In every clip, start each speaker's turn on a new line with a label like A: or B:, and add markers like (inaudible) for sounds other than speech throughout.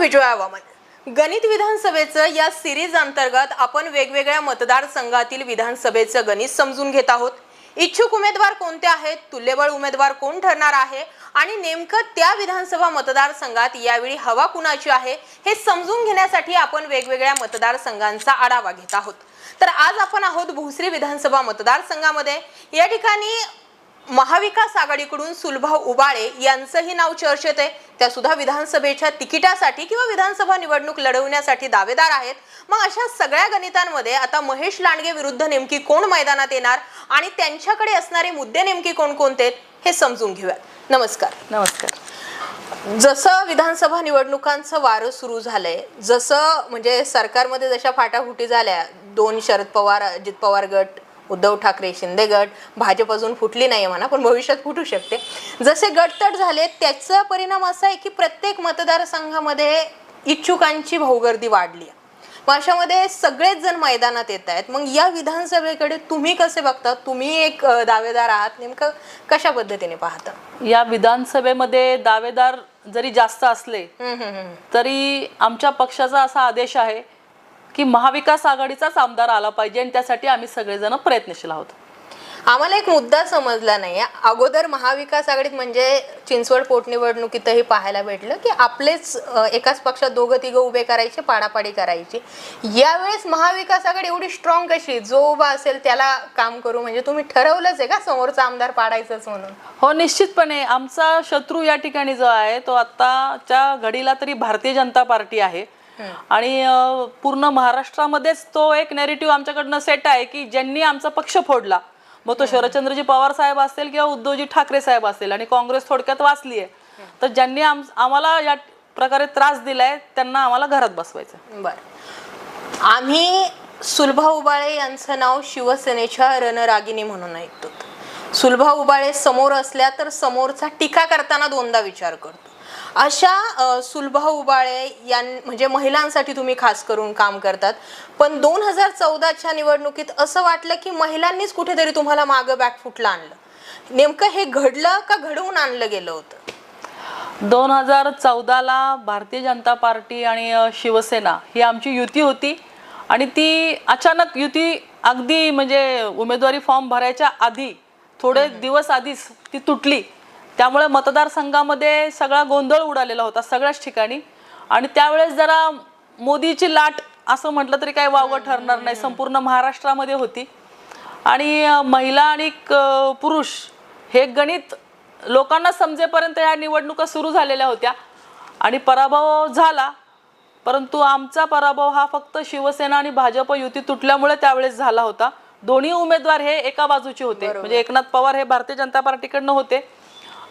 A: विजया वामन गणित विधानसभेचं या सिरीज अंतर्गत आपण वेगवेगळ्या मतदारसंघातील विधानसभेचं गणित समजून घेत आहोत. इच्छुक उमेदवार कोणते आहेत? तुल्यबळ उमेदवार कोण ठरणार आहे? आणि नेमकं त्या विधानसभा मतदारसंघात यावेळी हवा कुणाची आहे? हे समजून घेण्यासाठी आपण वेगवेगळ्या मतदारसंघांचा आढावा घेत आहोत. तर आज आपण आहोत भोसरी विधानसभा मतदारसंघामध्ये या ठिकाणी महाविकास आघाडीकडून सुलभा उबाळे यांचंही नाव चर्चेत आहे. त्या सुद्धा विधानसभेच्या तिकिटासाठी किंवा विधानसभा निवडणूक लढवण्यासाठी दावेदार आहेत. मग अशा सगळ्या गणितांमध्ये आता महेश लांडगे विरुद्ध नेमकी कोण मैदानात येणार? आणि त्यांच्याकडे असणारे मुद्दे नेमके कोणकोणते हे समजून घेऊयात नमस्कार.
B: नमस्कार.
A: जसं विधानसभा निवडणुकांचं वारं सुरू झालंय जसं म्हणजे सरकारमध्ये जशा फाटाफुटी झाल्या दोन शरद पवार अजित पवार गट उद्धव ठाकरे शिंदे गट भाजप अजून फुटली नाही म्हणा पण भविष्यात फुटू शकते जसे गटतट झाले त्याचा परिणाम असा आहे की प्रत्येक मतदारसंघामध्ये इच्छुकांची भाऊगर्दी वाढली आहे. मग अशामध्ये सगळेच जण मैदानात येत आहेत मग या विधानसभेकडे तुम्ही कसे बघता तुम्ही एक दावेदार आहात नेमकं कशा पद्धतीने पाहता
B: या विधानसभेमध्ये दावेदार जरी जास्त असले. तरी आमच्या पक्षाचा असा आदेश आहे की महाविकास आघाडीचाच आमदार आला पाहिजे आणि त्यासाठी आम्ही सगळेजण प्रयत्नशील आहोत.
A: आम्हाला एक मुद्दा समजला नाही अगोदर महाविकास आघाडीत म्हणजे चिंचवड पोटनिवडणुकीतही पाहायला भेटलं की आपलेच एकाच पक्षात दोघं तिघं उभे करायचे पाडापाडी करायची. यावेळेस महाविकास आघाडी एवढी स्ट्रॉंग कशी? जो उभा असेल त्याला काम करू म्हणजे तुम्ही ठरवलंच आहे का समोरचा आमदार पाडायचंच म्हणून?
B: हो निश्चितपणे. आमचा शत्रू या ठिकाणी जो आहे तो आत्ताच्या घडीला तरी भारतीय जनता पार्टी आहे. आणि पूर्ण महाराष्ट्रामध्येच तो एक नेरेटिव्ह आमच्याकडनं सेट आहे की ज्यांनी आमचा पक्ष फोडला. मग तो शरदचंद्रजी पवार साहेब असतील किंवा उद्धवजी ठाकरे साहेब असतील आणि काँग्रेस थोडक्यात वाचली आहे तर ज्यांनी आम आम्हाला या प्रकारे त्रास दिलाय त्यांना आम्हाला घरात बसवायचं
A: बर. आम्ही सुलभा उबाळे यांचं नाव शिवसेनेच्या रणरागिणी म्हणून ऐकतो. सुलभा उबाळे समोर असल्या तर समोरचा टीका करताना दोनदा विचार करतो. अशा सुलभा उबाळे यां म्हणजे महिलांसाठी तुम्ही खास करून काम करतात. पण दोन हजार चौदाच्या निवडणुकीत असं वाटलं की महिलांनीच कुठेतरी तुम्हाला मागं बॅकफुटला आणलं. नेमकं हे घडलं का घडवून आणलं गेलं होतं?
B: दोन हजार चौदाला भारतीय जनता पार्टी आणि शिवसेना ही आमची युती होती. आणि ती अचानक युती अगदी म्हणजे उमेदवारी फॉर्म भरायच्या आधी थोडे दिवस आधीच ती तुटली. त्यामुळे मतदारसंघामध्ये सगळा गोंधळ उडालेला होता सगळ्याच ठिकाणी. आणि त्यावेळेस जरा मोदीची लाट असं म्हटलं तरी काही वावगं ठरणार नाही संपूर्ण महाराष्ट्रामध्ये होती. आणि महिला आणि पुरुष हे गणित लोकांना समजेपर्यंत या निवडणुका सुरू झालेल्या होत्या. आणि पराभव झाला परंतु आमचा पराभव हा फक्त शिवसेना आणि भाजप युती तुटल्यामुळे त्यावेळेस झाला होता. दोन्ही उमेदवार हे एका बाजूचे होते. म्हणजे एकनाथ पवार हे भारतीय जनता पार्टीकडनं होते.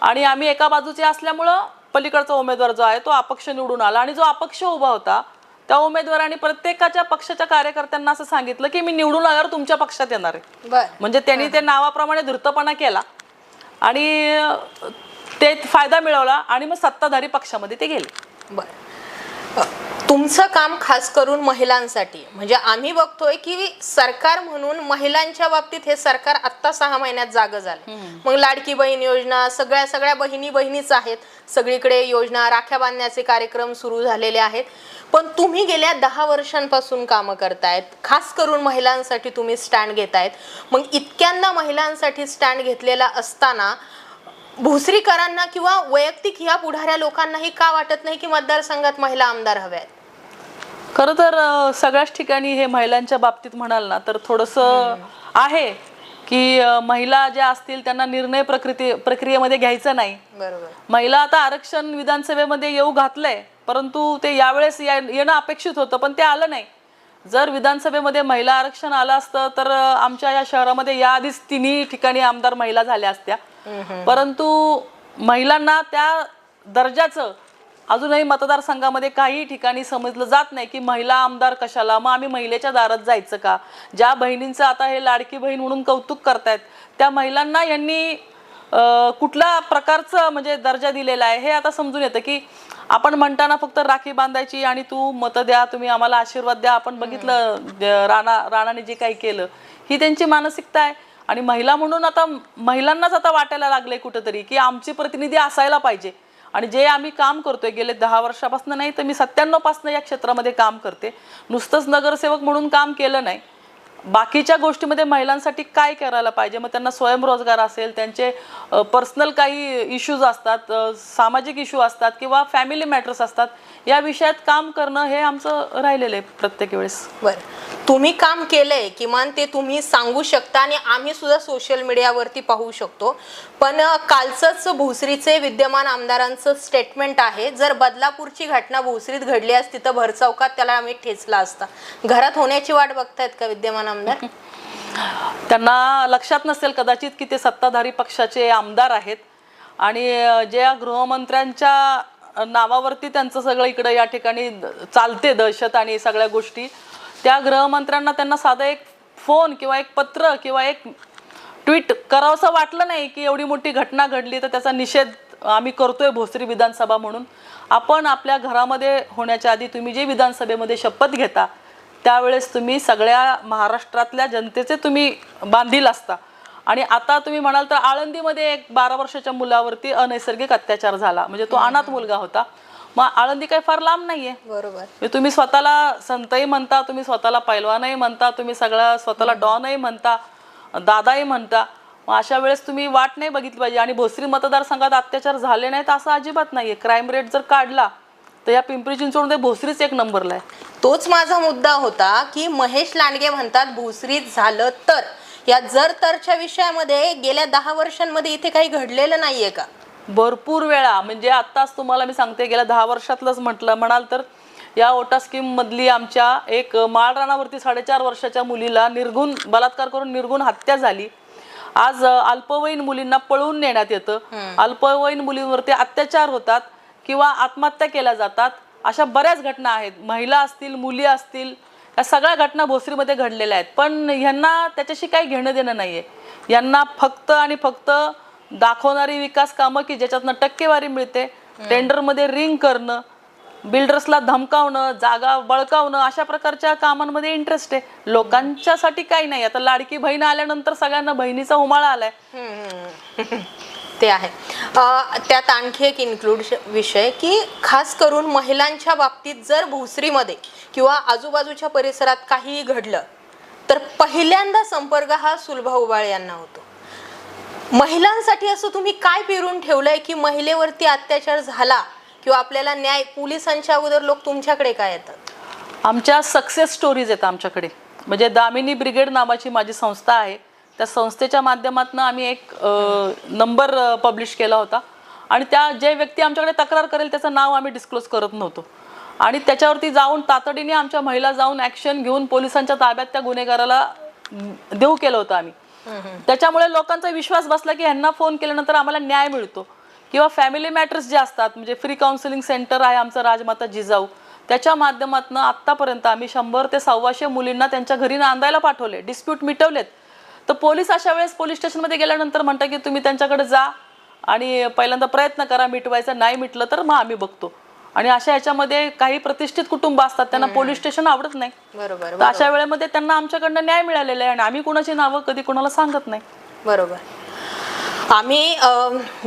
B: आणि आम्ही एका बाजूचे असल्यामुळं पलीकडचा उमेदवार जो आहे तो अपक्ष निवडून आला. आणि जो अपक्ष उभा होता त्या उमेदवाराने प्रत्येकाच्या पक्षाच्या कार्यकर्त्यांना असं सांगितलं की मी निवडून आल्यावर तुमच्या पक्षात येणार आहे. म्हणजे त्यांनी ते नावाप्रमाणे धृतपणा केला आणि ते फायदा मिळवला आणि मग सत्ताधारी पक्षामध्ये ते गेले.
A: बर. तुमचं काम खास करून महिलांसाठी. म्हणजे आम्ही बघतोय की सरकार म्हणून महिलांच्या बाबतीत हे सरकार आत्ता सहा महिन्यात जाग झालं मग लाडकी बहीण योजना सगळ्या सगळ्या बहिणी बहिणीच आहेत. सगळीकडे योजना राख्या बांधण्याचे कार्यक्रम सुरू झालेले आहेत. पण तुम्ही गेल्या दहा वर्षांपासून कामं करतायत. खास करून महिलांसाठी तुम्ही स्टँड घेतायत. मग इतक्यांदा महिलांसाठी स्टँड घेतलेला असताना भोसरीकरांना किंवा वैयक्तिक ह्या पुढाऱ्या लोकांनाही का वाटत नाही की मतदारसंघात महिला आमदार हव्या आहेत
B: खरं तर अं, सगळ्याच ठिकाणी हे महिलांच्या बाबतीत म्हणाल ना तर थोडंसं आहे की अं, महिला ज्या असतील त्यांना निर्णय प्रकृती प्रक्रियेमध्ये घ्यायचं नाही.
A: बरोबर.
B: महिला आता आरक्षण विधानसभेमध्ये येऊ घातलंय परंतु ते यावेळेस या- येणं अपेक्षित होतं पण ते आलं नाही. जर विधानसभेमध्ये महिला आरक्षण आलं असतं तर अं, आमच्या या शहरामध्ये याआधीच तिन्ही ठिकाणी आमदार महिला झाल्या असत्या. परंतु महिलांना त्या दर्जाचं अजूनही मतदारसंघामध्ये काही ठिकाणी समजलं जात नाही की महिला आमदार कशाला मग आम्ही महिलेच्या दारात जायचं का? ज्या बहिणींचं आता हे लाडकी बहीण म्हणून कौतुक करतायत त्या महिलांना यांनी अं, कुठल्या प्रकारचं म्हणजे दर्जा दिलेला आहे हे आता समजून येतं की आपण म्हणताना फक्त राखी बांधायची आणि तू मतं द्या तुम्ही आम्हाला आशीर्वाद द्या आपण बघितलं राणा राणाने जे काही केलं ही त्यांची मानसिकता आहे. आणि महिला म्हणून आता महिलांनाच आता वाटायला लागले कुठंतरी की आमचे प्रतिनिधी असायला पाहिजे. आणि जे आम्ही काम करतोय गेले दहा वर्षापासून नाही तर मी सत्त्याण्णवपासून या क्षेत्रामध्ये काम करते. नुसतंच नगरसेवक म्हणून काम केलं नाही. बाकीच्या गोष्टीमध्ये महिलांसाठी काय करायला पाहिजे? मग त्यांना स्वयंरोजगार असेल त्यांचे पर्सनल काही इश्यूज असतात सामाजिक इश्यू असतात किंवा फॅमिली मॅटर्स असतात या विषयात काम करणं हे आमचं राहिलेलं आहे प्रत्येक वेळेस.
A: बरं. तुम्ही काम केलंय किमान ते तुम्ही सांगू शकता आणि आम्ही सुद्धा सोशल मीडियावरती पाहू शकतो. पण कालचंच भोसरीचे विद्यमान आमदारांचं स्टेटमेंट आहे जर बदलापूरची घटना भोसरीत घडली असती तर भरचौकात त्याला आम्ही ठेचला असता. घरात होण्याची वाट बघतायत का विद्यमान आमदार
B: त्यांना लक्षात नसेल कदाचित की ते सत्ताधारी पक्षाचे आमदार आहेत. आणि ज्या गृहमंत्र्यांच्या नावावरती त्यांचं सगळं इकडं या ठिकाणी द- चालते दहशत आणि सगळ्या गोष्टी त्या गृहमंत्र्यांना त्यांना साधं एक फोन किंवा एक पत्र किंवा एक ट्विट करावंसं वाटलं नाही की एवढी मोठी घटना घडली तर त्याचा निषेध आम्ही करतोय भोसरी विधानसभा म्हणून. आपण आपल्या घरामध्ये होण्याच्या आधी तुम्ही जे विधानसभेमध्ये शपथ घेता त्यावेळेस तुम्ही सगळ्या महाराष्ट्रातल्या जनतेचे तुम्ही बांधील असता. आणि आता तुम्ही म्हणाल तर आळंदीमध्ये एक बारा वर्षाच्या मुलावरती अनैसर्गिक अत्याचार झाला. म्हणजे तो अनाथ मुलगा होता. मग आळंदी काही फार लांब नाहीये.
A: बरोबर.
B: म्हणजे तुम्ही स्वतःला संतही म्हणता तुम्ही स्वतःला पैलवानही म्हणता तुम्ही सगळं स्वतःला डॉनही म्हणता दादाही म्हणता. मग अशा वेळेस तुम्ही वाट नाही बघितली पाहिजे. आणि भोसरी मतदारसंघात अत्याचार झाले नाहीत असं अजिबात नाहीये. क्राईम रेट जर काढला तर या पिंपरी चिंचवड भोसरीच एक नंबरला आहे.
A: तोच माझा मुद्दा होता की महेश लांडगे म्हणतात भोसरीत झालं तर. या जर तरच्या विषयामध्ये गेल्या दहा वर्षांमध्ये इथे काही घडलेलं नाहीये का?
B: भरपूर वेळा म्हणजे आत्ताच तुम्हाला मी सांगते गेल्या दहा वर्षातलंच म्हटलं म्हणाल तर या ओटा स्कीम मधली आमच्या एक माळरानावरती साडेचार वर्षाच्या मुलीला निर्गुण बलात्कार करून निर्गुण हत्या झाली. आज अल्पवयीन मुलींना पळवून नेण्यात येतं. अल्पवयीन मुलींवरती अत्याचार होतात किंवा आत्महत्या केल्या जातात. अशा बऱ्याच घटना आहेत. महिला असतील मुली असतील या सगळ्या घटना भोसरीमध्ये घडलेल्या आहेत. पण ह्यांना त्याच्याशी काही घेणं देणं नाहीये. यांना फक्त आणि फक्त दाखवणारी विकास कामं की ज्याच्यातनं टक्केवारी मिळते. टेंडरमध्ये रिंग करणं बिल्डर्सला धमकावणं जागा बळकावणं अशा प्रकारच्या कामांमध्ये इंटरेस्ट आहे. लोकांच्यासाठी काही नाही. आता लाडकी बहीण आल्यानंतर सगळ्यांना बहिणीचा उमाळा आलाय. (laughs)
A: ते आहे. त्यात आणखी एक इन्क्लूड विषय की खास करून महिलांच्या बाबतीत जर भोसरीमध्ये किंवा आजूबाजूच्या परिसरात काहीही घडलं तर पहिल्यांदा संपर्क हा सुलभा उबाळ यांना होतो. महिलांसाठी असं तुम्ही काय पिरून ठेवलंय की महिलेवरती अत्याचार झाला किंवा आपल्याला न्याय पोलिसांच्या अगोदर लोक तुमच्याकडे काय येतात?
B: आमच्या सक्सेस स्टोरीज आहेत आमच्याकडे. म्हणजे दामिनी ब्रिगेड नावाची माझी संस्था आहे. त्या संस्थेच्या माध्यमातून आम्ही एक नंबर पब्लिश केला होता. आणि त्या जे व्यक्ती आमच्याकडे तक्रार करेल त्याचं नाव आम्ही डिस्क्लोज करत नव्हतो. आणि त्याच्यावरती जाऊन तातडीने आमच्या महिला जाऊन ॲक्शन घेऊन पोलिसांच्या ताब्यात त्या गुन्हेगाराला देऊ केलं होतं आम्ही. त्याच्यामुळे लोकांचा विश्वास बसला की ह्यांना फोन केल्यानंतर आम्हाला न्याय मिळतो. किंवा फॅमिली मॅटर्स जे असतात म्हणजे फ्री काउन्सिलिंग सेंटर आहे आमचं राजमाता जिजाऊ. त्याच्या माध्यमातून आत्तापर्यंत आम्ही शंभर ते सव्वाशे मुलींना त्यांच्या घरी नांदायला पाठवले डिस्प्यूट मिटवलेत. तर पोलीस अशा वेळेस पोलीस स्टेशनमध्ये गेल्यानंतर म्हणतात की तुम्ही त्यांच्याकडे जा आणि पहिल्यांदा प्रयत्न करा मिटवायचा. नाही मिटलं तर मग आम्ही बघतो. आणि अशा ह्याच्यामध्ये काही प्रतिष्ठित कुटुंब असतात त्यांना पोलीस स्टेशन आवडत नाही.
A: बरोबर
B: तर अशा वेळेमध्ये त्यांना आमच्याकडनं न्याय मिळालेला आहे आणि आम्ही कुणाची नावं कधी कुणाला सांगत नाही.
A: बरोबर. आम्ही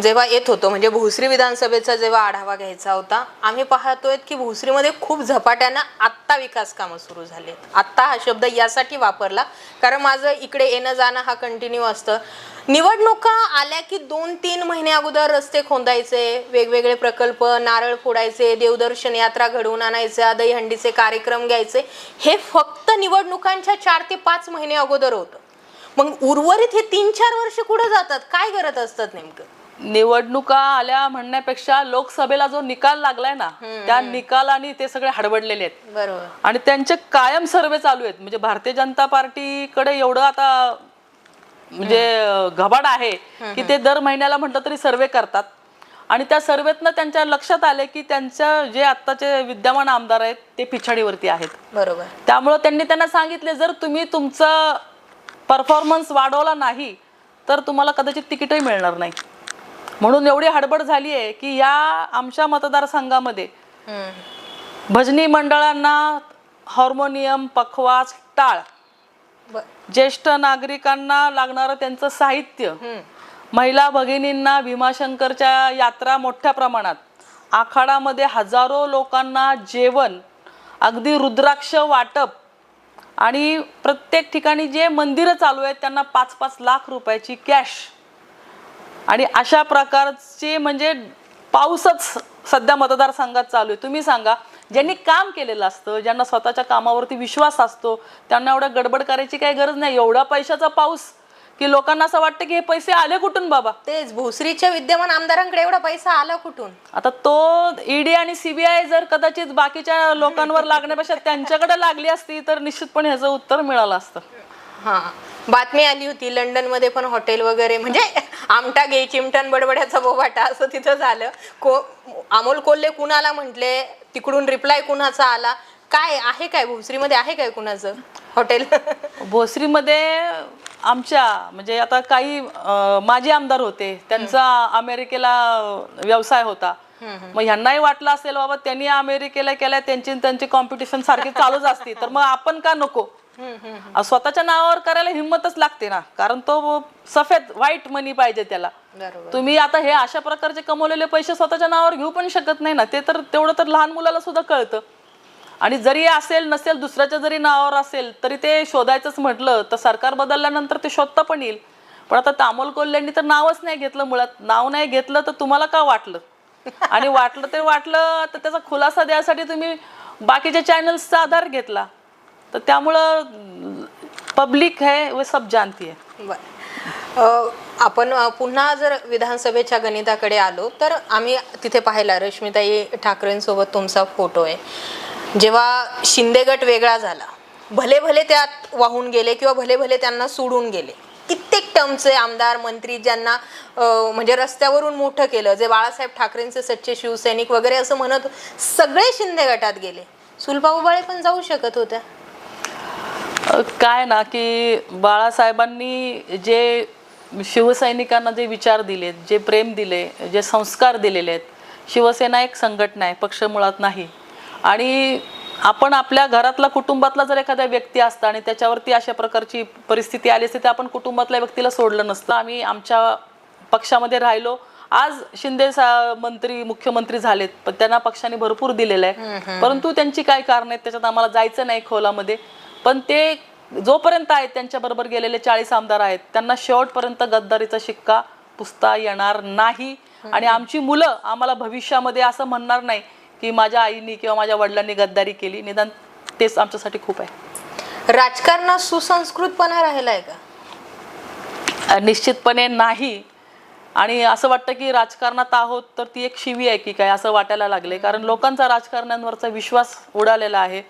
A: जेव्हा येत होतो म्हणजे भोसरी विधानसभेचा जेव्हा आढावा घ्यायचा होता आम्ही पाहतोय की भोसरीमध्ये खूप झपाट्यानं आत्ता विकास कामं सुरू झालेत. आत्ता हा शब्द यासाठी वापरला कारण माझं इकडे येणं जाणं हा कंटिन्यू असतं. निवडणुका आल्या की दोन तीन महिने अगोदर रस्ते खोदायचे वेगवेगळे प्रकल्प नारळ फोडायचे देवदर्शन यात्रा घडवून आणायच्या दहीहंडीचे कार्यक्रम घ्यायचे. हे फक्त निवडणुकांच्या चार ते पाच महिने अगोदर होतं. मग उर्वरित हे तीन चार वर्ष कुठे जातात? काय करत असतात नेमकं?
B: निवडणुका आल्या म्हणण्यापेक्षा लोकसभेला जो निकाल लागलाय ना त्या निकालाने ते सगळे हडबडलेले आहेत.
A: बरोबर.
B: आणि त्यांचे कायम सर्वे चालू आहेत. म्हणजे भारतीय जनता पार्टीकडे एवढं आता म्हणजे घबाड आहे की ते दर महिन्याला म्हटलं तरी सर्वे करतात. आणि त्या सर्वेतनं त्यांच्या लक्षात आले की त्यांच्या जे आत्ताचे विद्यमान आमदार आहेत ते पिछाडीवरती आहेत.
A: बरोबर.
B: त्यामुळं त्यांनी त्यांना सांगितले जर तुम्ही तुमचं परफॉर्मन्स वाढवला नाही तर तुम्हाला कदाचित तिकीटही मिळणार नाही म्हणून एवढी हडबड झाली आहे की या आमच्या मतदारसंघामध्ये. भजनी मंडळांना हार्मोनियम पखवाज टाळ ज्येष्ठ नागरिकांना लागणारं त्यांचं साहित्य. महिला भगिनींना भीमाशंकरच्या यात्रा मोठ्या प्रमाणात आखाडामध्ये हजारो लोकांना जेवण अगदी रुद्राक्ष वाटप आणि प्रत्येक ठिकाणी जे मंदिरं चालू आहेत त्यांना पाच पाच लाख रुपयाची कॅश. आणि अशा प्रकारचे म्हणजे पाऊसच सध्या मतदारसंघात चालू आहे. तुम्ही सांगा ज्यांनी काम केलेलं असतं ज्यांना स्वतःच्या कामावरती विश्वास असतो त्यांना एवढा गडबड करायची काही गरज नाही. एवढा पैशाचा पाऊस की लोकांना असं वाटतं की हे पैसे आले कुठून बाबा?
A: तेच भोसरीच्या विद्यमान आमदारांकडे एवढा पैसा आला कुठून?
B: आता तो ईडी आणि सीबीआय जर कदाचित बाकीच्या लोकांवर लागण्यापेक्षा त्यांच्याकडे लागली असती तर निश्चितपणे ह्याचं उत्तर मिळालं असतं.
A: हा. बातमी आली होती लंडनमध्ये पण हॉटेल वगैरे म्हणजे आमटा घे चिमटन बडबड्याचा बोबाटा असं तिथं झालं. को अमोल कोल्हे कुणाला म्हटले? तिकडून रिप्लाय कुणाचा आला? काय आहे काय? भोसरीमध्ये आहे काय कुणाचं? हॉटेल.
B: भोसरीमध्ये आमच्या म्हणजे आता काही माजी आमदार होते त्यांचा अमेरिकेला व्यवसाय होता. मग ह्यांनाही वाटलं असेल बाबा त्यांनी अमेरिकेला केल्या त्यांची त्यांची कॉम्पिटिशन सारखी चालूच असती. तर मग आपण का नको? स्वतःच्या नावावर करायला हिंमतच लागते ना. कारण तो सफेद व्हाईट मनी पाहिजे त्याला. तुम्ही आता हे अशा प्रकारचे कमवलेले पैसे स्वतःच्या नावावर घेऊ पण शकत नाही ना. ते तर तेवढं तर लहान मुलाला सुद्धा कळतं. आणि जरी असेल नसेल दुसऱ्याच्या जरी नावावर असेल तरी ते शोधायचंच म्हटलं तर सरकार बदलल्यानंतर ते शोधता पण येईल. पण आता तामोल कोल्ह्यांनी तर नावच नाही घेतलं मुळात. नाव नाही घेतलं तर तुम्हाला का वाटलं? आणि वाटलं ते वाटलं तर त्याचा खुलासा द्यायसाठी तुम्ही बाकीच्या चॅनल्सचा आधार घेतला. तर त्यामुळं पब्लिक है व सब जानती है
A: बर. आपण पुन्हा जर विधानसभेच्या गणिताकडे आलो तर आम्ही तिथे पाहिला रश्मिताई ठाकरेंसोबत तुमचा फोटो आहे. जेव्हा शिंदे गट वेगळा झाला भले भले त्यात वाहून गेले किंवा भले भले त्यांना सोडून गेले कित्येक टर्मचे आमदार मंत्री ज्यांना म्हणजे रस्त्यावरून मोठं केलं जे बाळासाहेब ठाकरेंचे सच्चे शिवसैनिक वगैरे असं म्हणत सगळे शिंदे गटात गेले. सुलभा उबाळे पण जाऊ शकत होत्या.
B: काय ना की बाळासाहेबांनी जे शिवसैनिकांना जे विचार दिलेत जे प्रेम दिले जे संस्कार दिलेले आहेत शिवसेना एक संघटना आहे पक्ष मुळात नाही. आणि आपण आपल्या घरातला कुटुंबातला जर एखादा व्यक्ती असता आणि त्याच्यावरती अशा प्रकारची परिस्थिती आली असती तर आपण कुटुंबातल्या व्यक्तीला सोडलं नसतं. आम्ही आमच्या पक्षामध्ये राहिलो. आज शिंदे सा- मंत्री मुख्यमंत्री झालेत पण त्यांना पक्षाने भरपूर दिलेलं आहे. परंतु त्यांची काय कारण आहेत? त्याच्यात आम्हाला जायचं नाही खोलामध्ये. पण ते जोपर्यंत आहेत त्यांच्या बरोबर गेलेले चाळीस आमदार आहेत त्यांना शेवटपर्यंत गद्दारीचा शिक्का पुसता येणार नाही. आणि आमची मुलं आम्हाला भविष्यामध्ये असं म्हणणार नाही. की माझ्या आईनी किंवा माझ्या वडिलांनी गद्दारी केली. निदान तेच आमच्यासाठी खूप आहे.
A: राजकारणात सुसंस्कृतपणा राहिलाय का?
B: अ, निश्चितपणे नाही. आणि असं वाटतं की राजकारणात आहोत तर ती एक शिवी आहे की काय असं वाटायला लागले कारण लोकांचा राजकारण्यांवरचा विश्वास उडालेला आहे.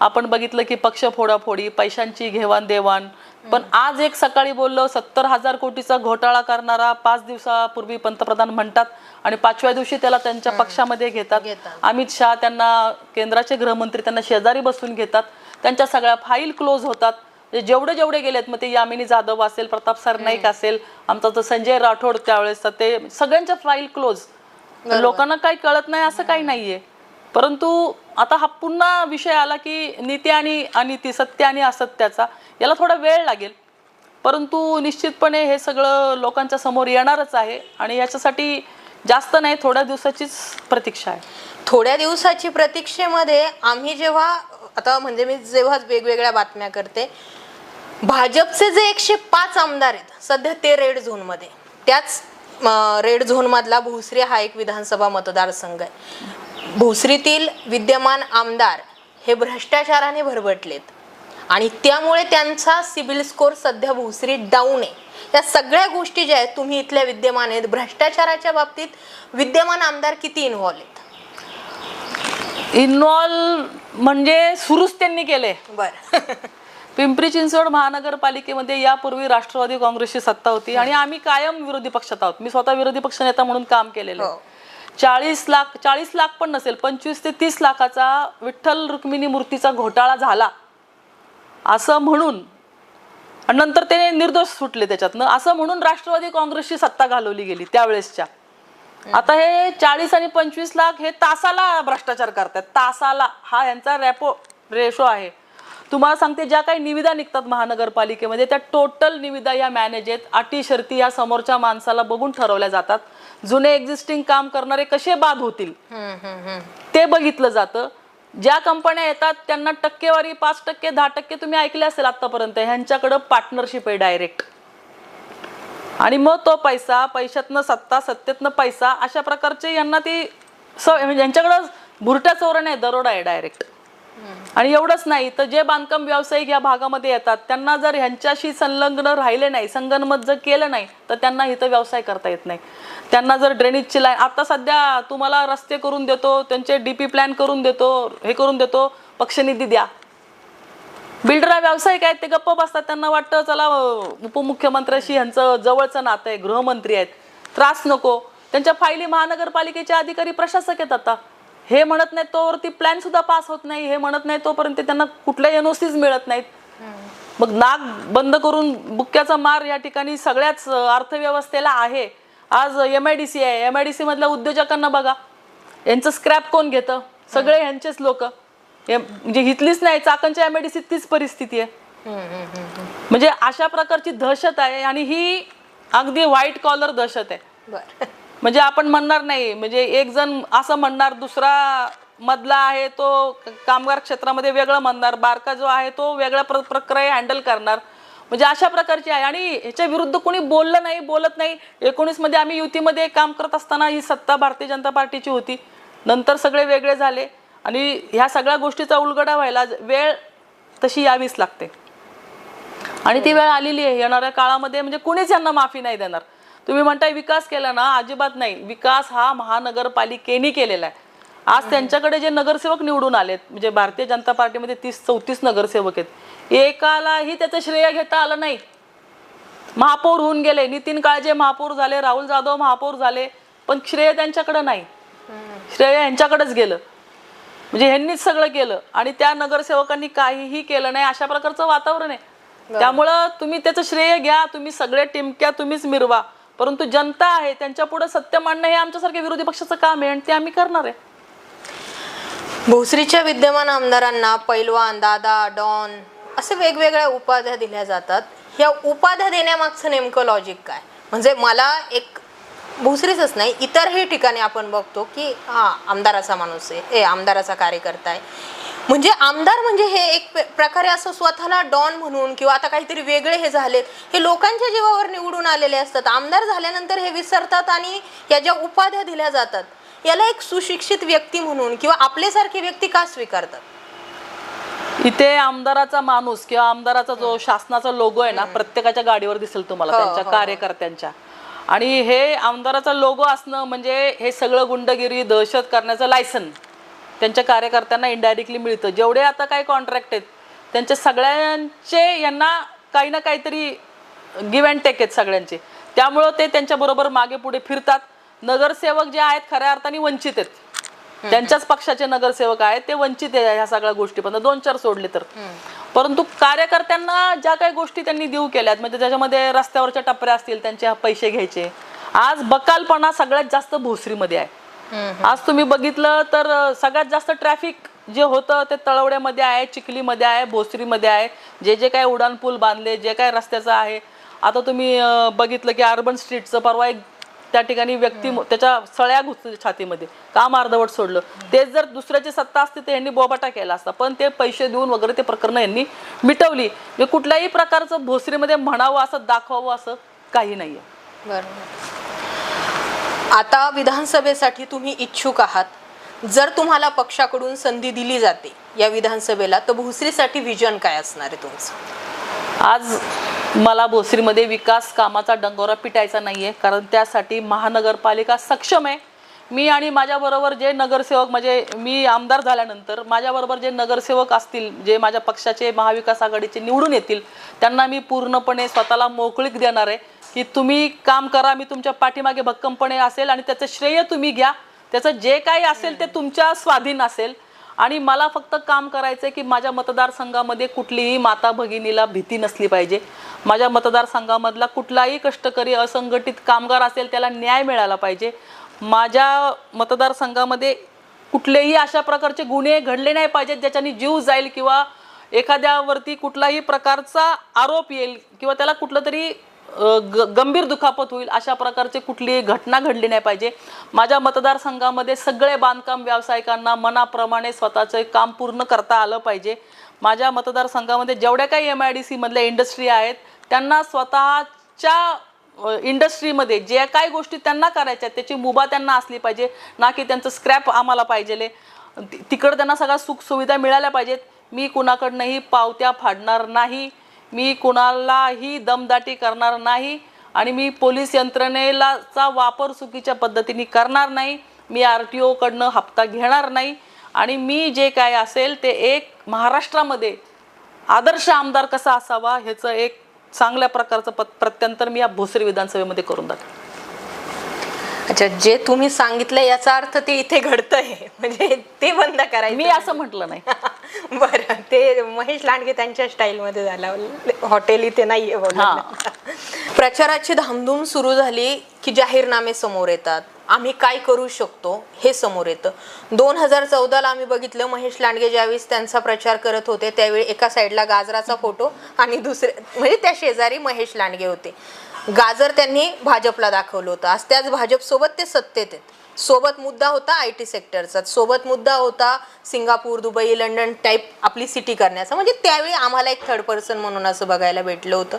B: आपण बघितलं की पक्ष फोडाफोडी पैशांची घेवाण देवाण पण आज एक सकाळी बोललो सत्तर हजार कोटीचा घोटाळा करणारा पाच दिवसापूर्वी पंतप्रधान म्हणतात आणि पाचव्या दिवशी त्याला त्यांच्या पक्षामध्ये घेतात. अमित शहा त्यांना केंद्राचे गृहमंत्री त्यांना शेजारी बसून घेतात. त्यांच्या सगळ्या फाईल क्लोज होतात. म्हणजे जेवढे जेवढे गेलेत मग ते यामिनी जाधव असेल प्रताप सरनाईक असेल आमचा तो संजय राठोड त्यावेळेस ते सगळ्यांच्या फाईल क्लोज. लोकांना काही कळत नाही असं काही नाहीये. परंतु आता हा पुन्हा विषय आला की नीती आणि अनिती सत्य आणि असत्याचा याला थोडा वेळ लागेल. परंतु निश्चितपणे हे सगळं लोकांच्या समोर येणारच आहे आणि याच्यासाठी जास्त नाही थोड्या दिवसाचीच प्रतीक्षा आहे.
A: थोड्या दिवसाची प्रतीक्षेमध्ये आम्ही जेव्हा आता म्हणजे मी जेव्हा वेगवेगळ्या बातम्या करते भाजपचे जे एकशे पाच आमदार आहेत सध्या ते रेड झोनमध्ये. त्याच रेड झोनमधला भोसरी हा एक विधानसभा मतदारसंघ आहे. भोसरीतील विद्यमान आमदार हे भ्रष्टाचाराने भरभटलेत आणि त्यामुळे त्यांचा सिबिल स्कोर सध्या भोसरी डाऊन आहे. या सगळ्या गोष्टी ज्या आहेत तुम्ही इथल्या विद्यमान आहेत भ्रष्टाचाराच्या बाबतीत विद्यमान आमदार किती इन्व्हॉल्व आहेत?
B: इन्व्हॉल्व म्हणजे सुरूच त्यांनी केले.
A: बर. (laughs)
B: पिंपरी चिंचवड महानगरपालिकेमध्ये यापूर्वी राष्ट्रवादी काँग्रेसची सत्ता होती आणि आम्ही कायम विरोधी पक्षात आहोत. मी स्वतः विरोधी पक्ष नेता म्हणून काम केलेलं आहे.
A: हो.
B: चाळीस लाख चाळीस लाख पण नसेल पंचवीस ते तीस लाखाचा विठ्ठल रुक्मिणी मूर्तीचा घोटाळा झाला. असं म्हणून आणि नंतर ते निर्दोष सुटले त्याच्यातनं. असं म्हणून राष्ट्रवादी काँग्रेसची सत्ता घालवली गेली त्यावेळेसच्या. आता हे चाळीस आणि पंचवीस लाख हे तासाला भ्रष्टाचार करतात. तासाला. हा यांचा रॅपो रेशो आहे. तुम्हाला सांगते ज्या काही निविदा निघतात महानगरपालिकेमध्ये त्या टोटल निविदा या मॅनेज आहेत. अटी शर्ती या समोरच्या माणसाला बघून ठरवल्या जातात. जुने एक्झिस्टिंग काम करणारे कसे बाद होतील. ते बघितलं जातं. ज्या कंपन्या येतात त्यांना टक्केवारी पाच टक्के दहा टक्के तुम्ही ऐकले असेल आतापर्यंत ह्यांच्याकडं पार्टनरशिप आहे डायरेक्ट आणि मग तो पैसा पैशातनं सत्ता सत्तेतनं पैसा अशा प्रकारचे यांना ती स म्हणजे यांच्याकडं भुरट्या चोरण आहे दरोडा आहे डायरेक्ट आणि एवढंच नाही तर जे बांधकाम व्यावसायिक या भागामध्ये येतात त्यांना जर ह्यांच्याशी संलग्न राहिले नाही संगनमत जर केलं नाही तर त्यांना इथं व्यवसाय करता येत नाही. त्यांना जर ड्रेनेजची लाईन आता सध्या तुम्हाला रस्ते करून देतो त्यांचे डीपी प्लॅन करून देतो हे करून देतो पक्षनिधी द्या. बिल्डर व्यावसायिक आहेत ते गप्प बसतात त्यांना वाटतं चला उपमुख्यमंत्र्याशी यांचं जवळचं नातं आहे गृहमंत्री आहेत. त्रास नको. त्यांच्या फायली महानगरपालिकेचे अधिकारी प्रशासक आहेत आता. हे म्हणत नाहीत तोवरती प्लॅन सुद्धा पास होत नाही. हे म्हणत नाही तोपर्यंत त्यांना कुठल्या एनओसीज मिळत नाहीत. मग नाक बंद करून बुक्क्याचा मार या ठिकाणी सगळ्याच अर्थव्यवस्थेला आहे. आज एम आय डी सी आहे. एम आय डी सी मधल्या उद्योजकांना बघा. यांचं स्क्रॅप कोण घेतं? सगळे यांचेच लोक. म्हणजे हितलीच नाही चाकणच्या एम आय डी सीत तीच परिस्थिती आहे. म्हणजे अशा प्रकारची दहशत आहे आणि ही अगदी व्हाईट कॉलर दहशत आहे.
A: बर.
B: म्हणजे आपण म्हणणार नाही. म्हणजे एक जण असं म्हणणार दुसरा मधला आहे तो कामगार क्षेत्रामध्ये वेगळं म्हणणार बारका जो आहे तो वेगळ्या प्र प्रक्रिया हँडल करणार. म्हणजे अशा प्रकारची आहे. आणि ह्याच्या विरुद्ध कोणी बोललं नाही बोलत नाही. एकोणीसमध्ये आम्ही युतीमध्ये काम करत असताना ही सत्ता भारतीय जनता पार्टीची होती. नंतर सगळे वेगळे झाले. आणि ह्या सगळ्या गोष्टीचा उलगडा व्हायला वेळ तशी यावीच लागते. आणि ती वेळ आलेली आहे. येणाऱ्या काळामध्ये म्हणजे कुणीच यांना माफी नाही देणार. तुम्ही म्हणताय विकास केला ना अजिबात नाही. विकास हा महानगरपालिकेने केलेला आहे. आज त्यांच्याकडे जे नगरसेवक निवडून आलेत म्हणजे भारतीय जनता पार्टीमध्ये तीस चौतीस नगरसेवक आहेत. एकालाही त्याचं श्रेय घेता आलं नाही. महापौर होऊन गेले. नितीन काळजे महापौर झाले राहुल जाधव महापौर झाले पण श्रेय त्यांच्याकडे नाही. श्रेय यांच्याकडेच गेलं. म्हणजे ह्यांनीच सगळं केलं. आणि त्या नगरसेवकांनी काहीही केलं नाही अशा प्रकारचं वातावरण आहे. त्यामुळं तुम्ही त्याचं श्रेय घ्या तुम्ही सगळे टिमक्या तुम्हीच मिरवा. परंतु जनता आहे त्यांच्या पुढे सत्य मांडणं हे आमच्यासारख्या विरोधी पक्षाचं काम आहे आणि ते आम्ही करणार आहे.
A: भोसरीच्या विद्यमान आमदारांना पैलवान दादा डॉन असे वेगवेगळ्या उपाध्या दिल्या जातात. ह्या उपाध्या देण्यामागचं नेमकं लॉजिक काय? म्हणजे मला एक भोसरीचंच नाही इतरही ठिकाणी आपण बघतो की हा आमदाराचा माणूस आहे. ए आमदाराचा कार्यकर्ता आहे. म्हणजे आमदार म्हणजे हे एक प्रकारे असं स्वतःला डॉन म्हणून किंवा आता काहीतरी वेगळे हे झालेत हे लोकांच्या जीवावर निवडून आलेले असतात. आमदार झाल्यानंतर हे विसरतात आणि या ज्या उपाध्या दिल्या जातात याला एक सुशिक्षित व्यक्ती म्हणून किंवा आपल्यासारखी व्यक्ती का स्वीकारतात?
B: इथे आमदाराचा माणूस किंवा आमदाराचा जो शासनाचा लोगो आहे ना प्रत्येकाच्या गाडीवर दिसेल तुम्हाला
A: हो,
B: त्यांच्या
A: हो,
B: कार्यकर्त्यांच्या. आणि हे आमदाराचा लोगो असणं म्हणजे हे सगळं गुंडगिरी दहशत करण्याचं लायसन त्यांच्या कार्यकर्त्यांना इनडायरेक्टली मिळतं. जेवढे आता काही कॉन्ट्रॅक्ट आहेत त्यांच्या सगळ्यांचे यांना काही ना काहीतरी गिव्ह अँड टेक आहेत सगळ्यांचे. त्यामुळं ते त्यांच्याबरोबर मागे पुढे फिरतात. नगरसेवक जे आहेत खऱ्या अर्थाने वंचित आहेत. त्यांच्याच पक्षाचे नगरसेवक आहेत ते वंचित आहे ह्या सगळ्या गोष्टीपासून दोन चार सोडले तर. परंतु कार्यकर्त्यांना ज्या काही गोष्टी त्यांनी देऊ केल्यात म्हणजे त्याच्यामध्ये रस्त्यावरच्या टपऱ्या असतील त्यांचे पैसे घ्यायचे. आज बकालपणा सगळ्यात जास्त भोसरीमध्ये आहे. आज तुम्ही बघितलं तर सगळ्यात जास्त ट्रॅफिक जे होतं ते तळवड्यामध्ये आहे चिखलीमध्ये आहे भोसरीमध्ये आहे. जे जे काय उडान पूल बांधले जे काय रस्त्याचं आहे. आता तुम्ही बघितलं की अर्बन स्ट्रीटचं परवा एक त्या ठिकाणी व्यक्ती त्याच्या सळ्या घुसल्या छातीमध्ये काम अर्धवट सोडलं. तेच जर दुसऱ्याची सत्ता असते तर यांनी बोबाटा केला असता. पण ते पैसे देऊन वगैरे ते प्रकरणं यांनी मिटवली. म्हणजे कुठल्याही प्रकारचं भोसरीमध्ये म्हणावं असं दाखवावं असं काही नाहीये.
A: बरोबर. आता विधानसभेसाठी तुम्ही इच्छुक आहात. जर तुम्हाला पक्षाकडून संधी दिली जाते या विधानसभेला तर भोसरीसाठी विजन काय असणार आहे तुमचं?
B: आज मला भोसरीमध्ये विकास कामाचा डंगोरा पिटायचा नाही आहे कारण त्यासाठी महानगरपालिका सक्षम आहे. मी आणि माझ्याबरोबर जे नगरसेवक म्हणजे मी आमदार झाल्यानंतर माझ्याबरोबर जे नगरसेवक असतील जे माझ्या पक्षाचे महाविकास आघाडीचे निवडून येतील त्यांना मी पूर्णपणे स्वतःला मोकळीक देणार आहे. की तुम्ही काम करा मी तुमच्या पाठीमागे भक्कमपणे असेल आणि त्याचं श्रेय तुम्ही घ्या. त्याचं जे काही असेल ते तुमच्या स्वाधीन असेल. आणि मला फक्त काम करायचं आहे की माझ्या मतदारसंघामध्ये कुठलीही माता भगिनीला भीती नसली पाहिजे. माझ्या मतदारसंघामधला कुठलाही कष्टकरी असंघटित कामगार असेल त्याला न्याय मिळाला पाहिजे. माझ्या मतदारसंघामध्ये कुठलेही अशा प्रकारचे गुन्हे घडले नाही पाहिजेत ज्याच्याने जीव जाईल किंवा एखाद्यावरती कुठलाही प्रकारचा आरोप येईल किंवा त्याला कुठलं तरी गंभीर दुखापत होईल अशा प्रकारची कुठलीही घटना घडली नाही पाहिजे. माझ्या मतदारसंघामध्ये सगळे बांधकाम व्यावसायिकांना मनाप्रमाणे स्वतःचं काम पूर्ण करता आलं पाहिजे. माझ्या मतदारसंघामध्ये जेवढ्या काही एम आय डी सीमधल्या इंडस्ट्री आहेत त्यांना स्वतःच्या इंडस्ट्रीमध्ये जे काय गोष्टी त्यांना करायच्या आहेत त्याची मुभा त्यांना असली पाहिजे ना की त्यांचं स्क्रॅप आम्हाला पाहिजे तिकडं त्यांना सगळ्या सुखसुविधा मिळाल्या पाहिजेत. मी कुणाकडनंही पावत्या फाडणार नाही. मी कुणालाही दमदाटी करणार नाही आणि मी पोलीस यंत्रणेला चा वापर चुकीच्या पद्धतीने करणार नाही मी आर टी ओकडनं हप्ता घेणार नाही आणि मी जे काय असेल ते एक महाराष्ट्रामध्ये आदर्श आमदार कसा असावा ह्याचं एक चांगल्या प्रकारचं पत प्रत्यंतर मी या भोसरी विधानसभेमध्ये करून दाखवेन.
A: अच्छा जे तुम्ही सांगितलं याचा अर्थ ते इथे घडतंय. (laughs) म्हणजे ते बंद करायचं.
B: मी असं म्हटलं नाही. (laughs)
A: बरं. ते महेश लांडगे त्यांच्या स्टाईलमध्ये झालं. हॉटेल इथे नाहीये बोलणं. प्रचाराची धामधूम सुरू झाली की जाहीरनामे समोर येतात. आम्ही काय करू शकतो हे समोर येतं. दोन हजार चौदाला आम्ही बघितलं महेश लांडगे ज्यावेळेस त्यांचा प्रचार करत होते त्यावेळी एका साईडला गाजराचा फोटो आणि दुसरे म्हणजे त्या शेजारी महेश लांडगे होते. गाजर त्यांनी भाजपला दाखवलं होतं. आज त्याच भाजपसोबत ते सत्तेत आहेत. सोबत मुद्दा होता आय टी सेक्टरचा. सोबत मुद्दा होता सिंगापूर दुबई लंडन टाईप आपली सिटी करण्याचा. म्हणजे त्यावेळी आम्हाला एक थर्ड पर्सन म्हणून असं बघायला भेटलं होतं.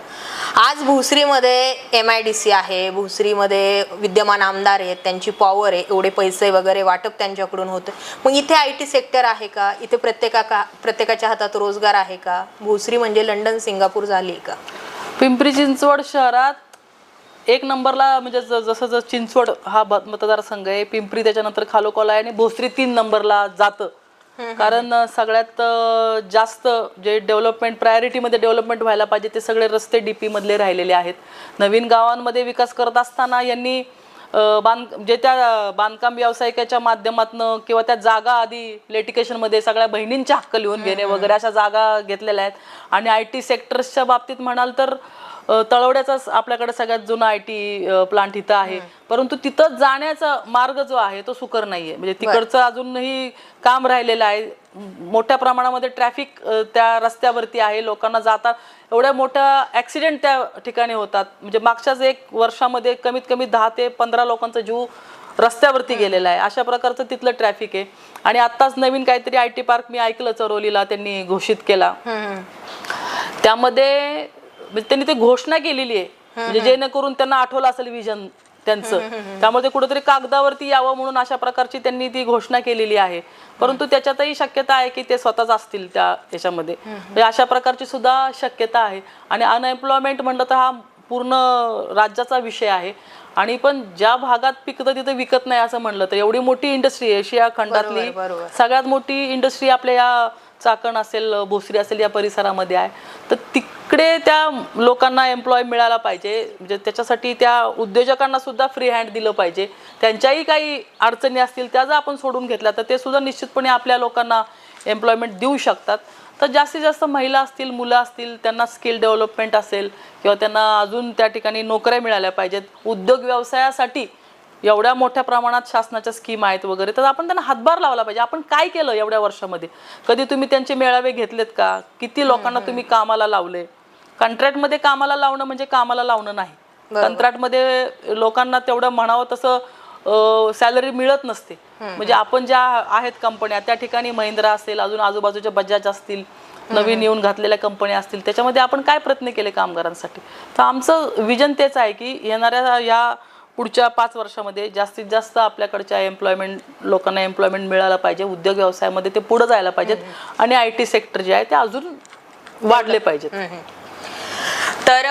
A: आज भुसरीमध्ये एम आय डी सी आहे. भुसरीमध्ये विद्यमान आमदार आहेत. त्यांची पॉवर आहे. एवढे पैसे वगैरे वाटप त्यांच्याकडून होतं. मग इथे आय टी सेक्टर आहे का? इथे प्रत्येका का प्रत्येकाच्या हातात रोजगार आहे का? भुसरी म्हणजे लंडन सिंगापूर झाली का?
B: पिंपरी चिंचवड शहरात एक नंबरला म्हणजे जसं जसं चिंचवड हा मतदारसंघ आहे पिंपरी त्याच्यानंतर खालोखाला आहे आणि भोसरी तीन नंबरला जातं. कारण सगळ्यात जास्त जे डेव्हलपमेंट प्रायोरिटीमध्ये डेव्हलपमेंट व्हायला पाहिजे ते सगळे रस्ते डीपी मधले राहिलेले आहेत. नवीन गावांमध्ये विकास करत असताना यांनी बांध जे त्या बांधकाम व्यावसायिकाच्या माध्यमातनं किंवा त्या जागा आधी लेटिकेशनमध्ये सगळ्या बहिणींचे हक्क लिहून घेणे वगैरे अशा जागा घेतलेल्या आहेत. आणि आय टी सेक्टर्सच्या बाबतीत म्हणाल तर तळवड्याचाच आपल्याकडे सगळ्यात जुना आय टी प्लांट इथं आहे. परंतु तिथं जाण्याचा मार्ग जो आहे तो सुकर नाहीये. म्हणजे तिकडचं अजूनही काम राहिलेलं आहे. मोठ्या प्रमाणामध्ये ट्रॅफिक त्या रस्त्यावरती आहे. लोकांना जातात. एवढ्या मोठ्या ऍक्सिडेंट त्या ठिकाणी होतात. म्हणजे मागच्याच एक वर्षामध्ये कमीत कमी दहा ते पंधरा लोकांचा जीव रस्त्यावरती गेलेला आहे. अशा प्रकारचं तिथलं ट्रॅफिक आहे. आणि आत्ताच नवीन काहीतरी आय टी पार्क मी ऐकलं चरोलीला त्यांनी घोषित केला. त्यामध्ये म्हणजे त्यांनी ते घोषणा केलेली आहे. म्हणजे जेणेकरून त्यांना आठवलं असेल विजन त्यांचं. त्यामुळे ते कुठेतरी कागदावरती यावं म्हणून अशा प्रकारची त्यांनी ती घोषणा केलेली आहे. परंतु त्याच्यातही शक्यता आहे की ते स्वतःच असतील त्या याच्यामध्ये. म्हणजे अशा प्रकारची सुद्धा शक्यता आहे. आणि अनएम्प्लॉयमेंट म्हणलं तर हा पूर्ण राज्याचा विषय आहे. आणि पण ज्या भागात पिकतं तिथं विकत नाही असं म्हणलं तर एवढी मोठी इंडस्ट्री आहे. एशिया खंडातली. सगळ्यात मोठी इंडस्ट्री आपल्या या चाकण असेल भोसरी असेल या परिसरामध्ये आहे. तर तिकडे त्या लोकांना एम्प्लॉय मिळाला पाहिजे. म्हणजे त्याच्यासाठी त्या उद्योजकांना सुद्धा फ्री हँड दिलं पाहिजे. त्यांच्याही काही अडचणी असतील त्या जर आपण सोडून घेतल्या तर ते सुद्धा निश्चितपणे आपल्या लोकांना एम्प्लॉयमेंट देऊ शकतात. तर जास्तीत जास्त महिला असतील मुलं असतील त्यांना स्किल डेव्हलपमेंट असेल किंवा त्यांना अजून त्या ठिकाणी नोकऱ्या मिळाल्या पाहिजेत. उद्योग व्यवसायासाठी एवढ्या मोठ्या प्रमाणात शासनाच्या स्कीम आहेत वगैरे तर आपण त्यांना हातभार लावला पाहिजे. आपण काय केलं एवढ्या वर्षामध्ये? कधी तुम्ही त्यांचे मेळावे घेतलेत का? किती लोकांना तुम्ही कामाला लावले? कंत्राटमध्ये कामाला लावणं म्हणजे कामाला लावणं नाही. कंत्राटमध्ये लोकांना तेवढं म्हणावं तसं सॅलरी मिळत नसते. म्हणजे आपण ज्या आहेत कंपन्या त्या ठिकाणी महिंद्रा असेल अजून आजूबाजूच्या बजाज असतील नवीन येऊन घातलेल्या कंपन्या असतील त्याच्यामध्ये आपण काय प्रयत्न केले कामगारांसाठी? तर आमचं विजन तेच आहे की येणाऱ्या या पुढच्या पाच वर्षामध्ये जास्तीत जास्त आपल्याकडच्या एम्प्लॉयमेंट लोकांना एम्प्लॉयमेंट मिळालं पाहिजे. उद्योग व्यवसायामध्ये ते पुढे जायला पाहिजेत. आणि आय टी सेक्टर जे आहे ते अजून वाढले पाहिजेत.
A: तर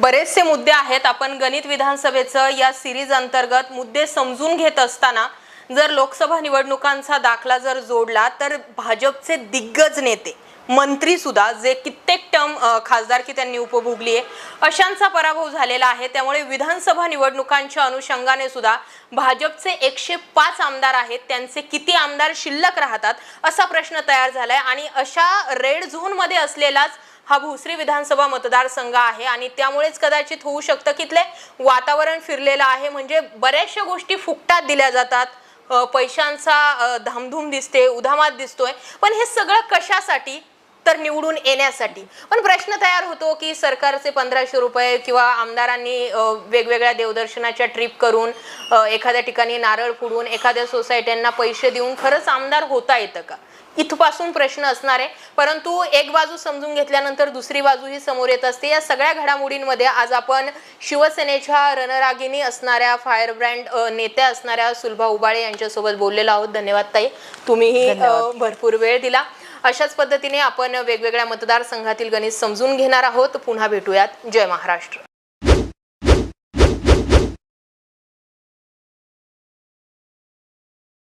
A: बरेचसे मुद्दे आहेत. आपण गणित विधानसभेचं या सिरीज अंतर्गत मुद्दे समजून घेत असताना जर लोकसभा निवडणुकांचा दाखला जर जोडला तर भाजपचे दिग्गज नेते मंत्री सुद्धा जे कित्येक टर्म खासदारकी त्यांनी उपभोगली आहे अशांचा पराभव झालेला आहे. त्यामुळे विधानसभा निवडणुकांच्या अनुषंगाने सुद्धा भाजपचे एकशे पाच आमदार आहेत. त्यांचे किती आमदार शिल्लक राहतात असा प्रश्न तयार झालाय. आणि अशा रेड झोनमध्ये असलेलाच हा भोसरी विधानसभा मतदारसंघ आहे. आणि त्यामुळेच कदाचित होऊ शकतं की इथले वातावरण फिरलेलं आहे. म्हणजे बऱ्याचशा गोष्टी फुकटात दिल्या जातात. पैशांचा धामधूम दिसते उधामात दिसतोय. पण हे सगळं कशासाठी? तर निवडून येण्यासाठी. पण प्रश्न तयार होतो की सरकारचे पंधराशे रुपये किंवा आमदारांनी वेगवेगळ्या देवदर्शनाच्या ट्रिप करून एखाद्या ठिकाणी नारळ फोडून एखाद्या सोसायट्यांना पैसे देऊन खरंच आमदार होता येतं का? इथपासून प्रश्न असणार आहे. परंतु एक बाजू समजून घेतल्यानंतर दुसरी बाजूही समोर येत असते. या सगळ्या घडामोडींमध्ये आज आपण शिवसेनेच्या रणरागिणी असणाऱ्या फायर ब्रँड अ, नेत्या असणाऱ्या सुलभा उबाळे यांच्यासोबत बोललेलो आहोत. धन्यवाद ताई. तुम्हीही भरपूर वेळ दिला. अशाच पद्धतीने आपण वेगवेगळ्या मतदारसंघातील गणित समजून घेणार आहोत. पुन्हा भेटूयात. जय महाराष्ट्र.